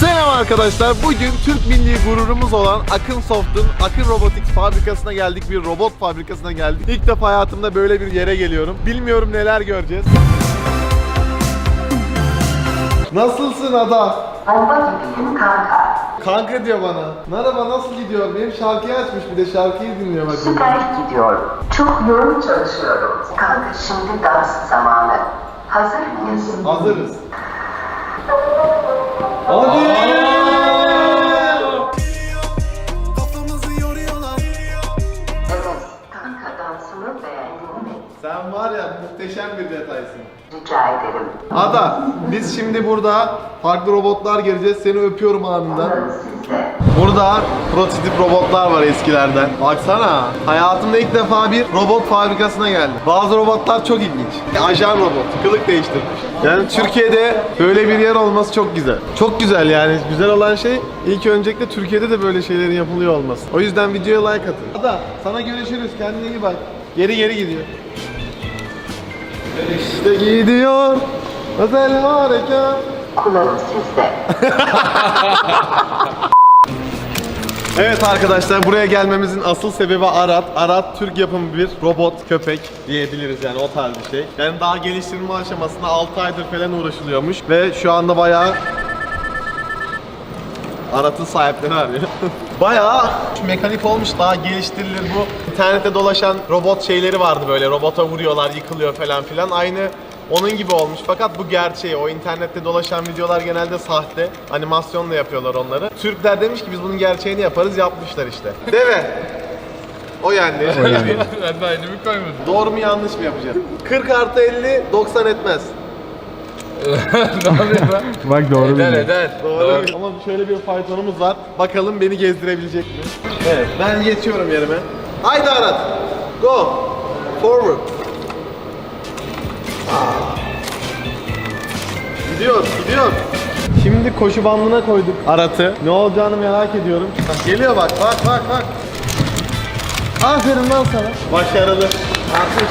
Selam arkadaşlar. Bugün Türk milli gururumuz olan Akın Soft'un Akın Robotics fabrikasına geldik. Bir robot fabrikasına geldik. İlk defa hayatımda böyle bir yere geliyorum. Bilmiyorum neler göreceğiz. Nasılsın Ada? Bomba gibiyim kanka. Kanka diyor bana. Merhaba nasıl gidiyor? Benim şarkıyı açmış bir de şarkıyı dinliyor bak. Süper gidiyor. Çok yoğun çalışıyorum. Kanka şimdi dans zamanı. Hazır mıyız? Hazırız. Hadi! Evet. Kanka dansımı beğendin mi? Sen var ya muhteşem bir detaysın. Rica ederim. Ada, biz şimdi burada farklı robotlar göreceğiz. Seni öpüyorum anından. Alın. Burada prototip robotlar var eskilerden. Baksana, hayatımda ilk defa bir robot fabrikasına geldim. Bazı robotlar çok ilginç. Ajan robot, kılık değiştirmiş. Yani Türkiye'de böyle bir yer olması çok güzel. Çok güzel yani. Güzel olan şey ilk öncelikle Türkiye'de de böyle şeylerin yapılıyor olması. O yüzden videoya like atın. Ada, sana görüşürüz. Kendine iyi bak. Geri geri gidiyor. İşte gidiyor. Özel harekat. Kulağım sizde. Evet arkadaşlar buraya gelmemizin asıl sebebi Arat. Arat Türk yapımı bir robot köpek diyebiliriz yani o tarz bir şey. Yani daha geliştirme aşamasında 6 aydır falan uğraşılıyormuş ve şu anda bayağı Arat'ın sahipleri arıyor. bayağı mekanik olmuş daha geliştirilir bu. İnternette dolaşan robot şeyleri vardı böyle robota vuruyorlar yıkılıyor falan filan aynı onun gibi olmuş fakat bu gerçeği. O internette dolaşan videolar genelde sahte. Animasyonla yapıyorlar onları. Türkler demiş ki biz bunun gerçeğini yaparız yapmışlar işte. Değil mi? O yendi. ben de aynımı koymadım. Doğru mu yanlış mı yapacağım? 40 artı 50 90 etmez. ne yapayım ben? Bak doğru Eder bildin. eder. Doğru. Ama şöyle bir faytonumuz var. Bakalım beni gezdirebilecek mi? Evet. Ben geçiyorum yerime. Haydi Arat. Go. Forward. Gidiyor, gidiyor. Şimdi koşu bandına koyduk Arat'ı. Ne olacağını merak ediyorum. Bak, geliyor bak, bak, bak, bak. Aferin lan sana. Başarılı. Artık.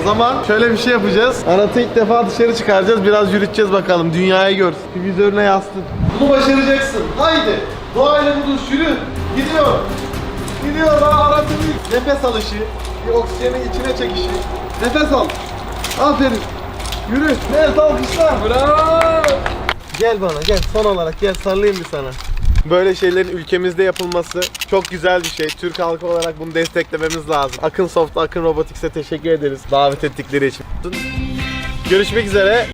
O zaman şöyle bir şey yapacağız. Arat'ı ilk defa dışarı çıkaracağız. Biraz yürüteceğiz bakalım. Dünyayı görsün. Bir vizörüne yaslan. Bunu başaracaksın. Haydi. Doğayla buluş. Yürü. Gidiyor. Gidiyor lan Arat'ın bir nefes alışı. Bir oksijeni içine çekişi. Nefes al. Aferin. Yürü. Evet alkışlar. Bravo. Gel bana gel son olarak gel sarılayım bir sana. Böyle şeylerin ülkemizde yapılması çok güzel bir şey. Türk halkı olarak bunu desteklememiz lazım. Akın Soft, Akın Robotics'e teşekkür ederiz davet ettikleri için. Görüşmek üzere.